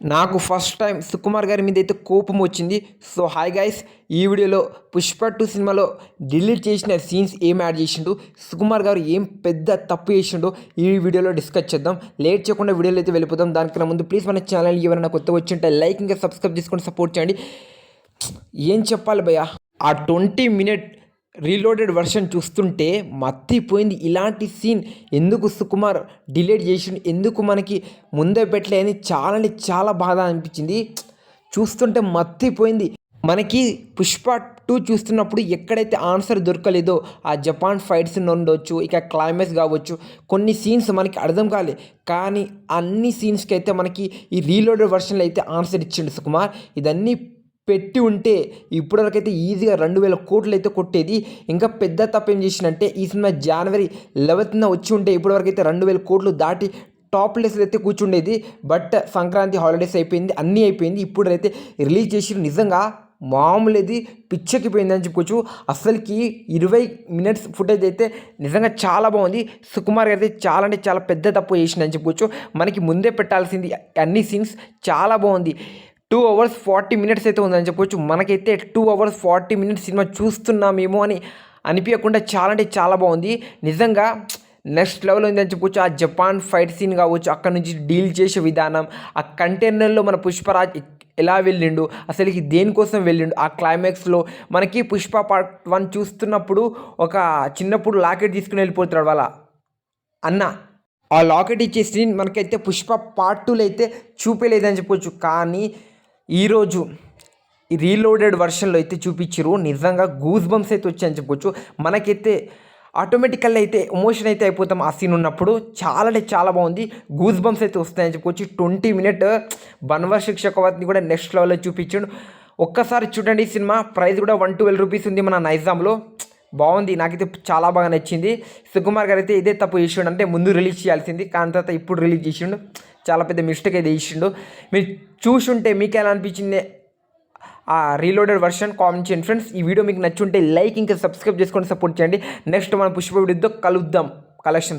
నాకు first time Sukumar గారి మీద అయితే కోపం వచ్చింది. సో హాయ్ గైస్ ఈ వీడియోలో పుష్ప టూ సినిమాలో డిలీట్ చేసిన సీన్స్ ఏం యాడ్ చేసిండు? సుకుమార్ గారు ఏం పెద్ద తప్పు చేసిండో ఈ వీడియోలో డిస్కస్ చేద్దాం. లేట్ చేయకుండా వీడియోలో అయితే వెళ్ళిపోదాం. దానికన్నా ముందు ప్లీజ్ మన ఛానల్ ఎవరైనా కొత్త వచ్చి ఉంటే లైక్ ఇంకా సబ్స్క్రైబ్ చేసుకొని సపోర్ట్ చేయండి. ఏం చెప్పాలి భయ్యా? ఆ ట్వంటీ మినిట్ రీలోడెడ్ వర్షన్ చూస్తుంటే మత్తిపోయింది. ఇలాంటి సీన్ ఎందుకు సుకుమార్ డిలేట్ చేసిండు? ఎందుకు మనకి ముందే పెట్టలే అని చాలా అంటే చాలా బాధ అనిపించింది. చూస్తుంటే మత్తిపోయింది. మనకి పుష్ప టూ చూస్తున్నప్పుడు ఎక్కడైతే ఆన్సర్ దొరకలేదో ఆ జపాన్ ఫైట్స్ ఉండొచ్చు ఇక క్లైమాక్స్ కావచ్చు కొన్ని సీన్స్ మనకి అర్థం కాలే. కానీ అన్ని సీన్స్కి అయితే మనకి ఈ రీలోడెడ్ వర్షన్లో అయితే ఆన్సర్ ఇచ్చిండు సుకుమార్. ఇదన్నీ పెట్టి ఉంటే ఇప్పటివరకైతే అయితే ఈజీగా రెండు వేల కోట్లు అయితే కొట్టేది. ఇంకా పెద్ద తప్పు ఏం చేసినంటే ఈ సినిమా జనవరి లెవెన్త్న వచ్చి ఉంటే ఇప్పటివరకైతే రెండు వేల కోట్లు దాటి టాప్ ప్లేస్లో అయితే కూర్చుండేది. బట్ సంక్రాంతి హాలిడేస్ అయిపోయింది అన్నీ అయిపోయింది. ఇప్పుడైతే రిలీజ్ చేసి నిజంగా మామూలుది పిచ్చెక్కిపోయింది అని చెప్పుకోవచ్చు. అసలుకి ఇరవై మినిట్స్ ఫుటేజ్ అయితే నిజంగా చాలా బాగుంది. సుకుమార్ గారి చాలా అంటే చాలా పెద్ద తప్పు చేసిందని చెప్పుకోవచ్చు. మనకి ముందే పెట్టాల్సింది అన్ని సీన్స్ చాలా బాగుంది. టూ అవర్స్ ఫార్టీ మినిట్స్ అయితే ఉందని చెప్పొచ్చు. మనకైతే టూ అవర్స్ ఫార్టీ మినిట్స్ సినిమా చూస్తున్నామేమో అని అనిపించకుండా చాలా అంటే చాలా బాగుంది. నిజంగా నెక్స్ట్ లెవెల్ ఉందని చెప్పొచ్చు. ఆ జపాన్ ఫైట్ సీన్ కావచ్చు అక్కడ నుంచి డీల్ చేసే విధానం ఆ కంటైనర్లో మన పుష్పరాజ్ ఎలా వెళ్ళిండు అసలుకి దేనికోసం వెళ్ళిండు ఆ క్లైమాక్స్లో మనకి పుష్ప పార్ట్ వన్ చూస్తున్నప్పుడు ఒక చిన్నప్పుడు లాకెట్ తీసుకుని వెళ్ళిపోతాడు వాళ్ళ అన్న. ఆ లాకెట్ ఇచ్చే సీన్ మనకైతే పుష్ప పార్ట్ టూలో అయితే చూపేలేదని చెప్పొచ్చు. కానీ ఈరోజు ఈ రీలోడెడ్ వర్షన్లో అయితే చూపించారు నిజంగా గూస్ బంప్స్ అయితే వచ్చాయని చెప్పొచ్చు. మనకైతే ఆటోమేటికల్ అయితే ఎమోషన్ అయితే అయిపోతాం ఆ సీన్ ఉన్నప్పుడు. చాలా అంటే చాలా బాగుంది. గూస్ బంప్స్ అయితే వస్తాయని చెప్పుకోవచ్చు ట్వంటీ మినిట్ బన్వర్ శిక్షకవతిని కూడా నెక్స్ట్ లెవెల్లో చూపించాడు. ఒక్కసారి చూడండి ఈ సినిమా. ప్రైస్ కూడా వన్ ట్వెల్వ్ రూపీస్ ఉంది మన నైజాంలో. బాగుంది. నాకైతే చాలా బాగా నచ్చింది. సుకుమార్ గారు అయితే ఇదే తప్పు చేసిండు. అంటే ముందు రిలీజ్ చేయాల్సింది. కానీ తర్వాత ఇప్పుడు రిలీజ్ చేసిండు. చాలా పెద్ద మిస్టేక్ అయితే ఇచ్చిండు మీరు చూసుంటే మీకు ఎలా అనిపించింది ఆ రీలోడెడ్ వర్షన్ కామెంట్ చేయండి ఫ్రెండ్స్ ఈ వీడియో మీకు నచ్చుంటే లైక్ ఇంకా సబ్స్క్రైబ్ చేసుకొని సపోర్ట్ చేయండి. నెక్స్ట్ మన పుష్ప వీడియోతో కలుద్దాం. కలెక్షన్స్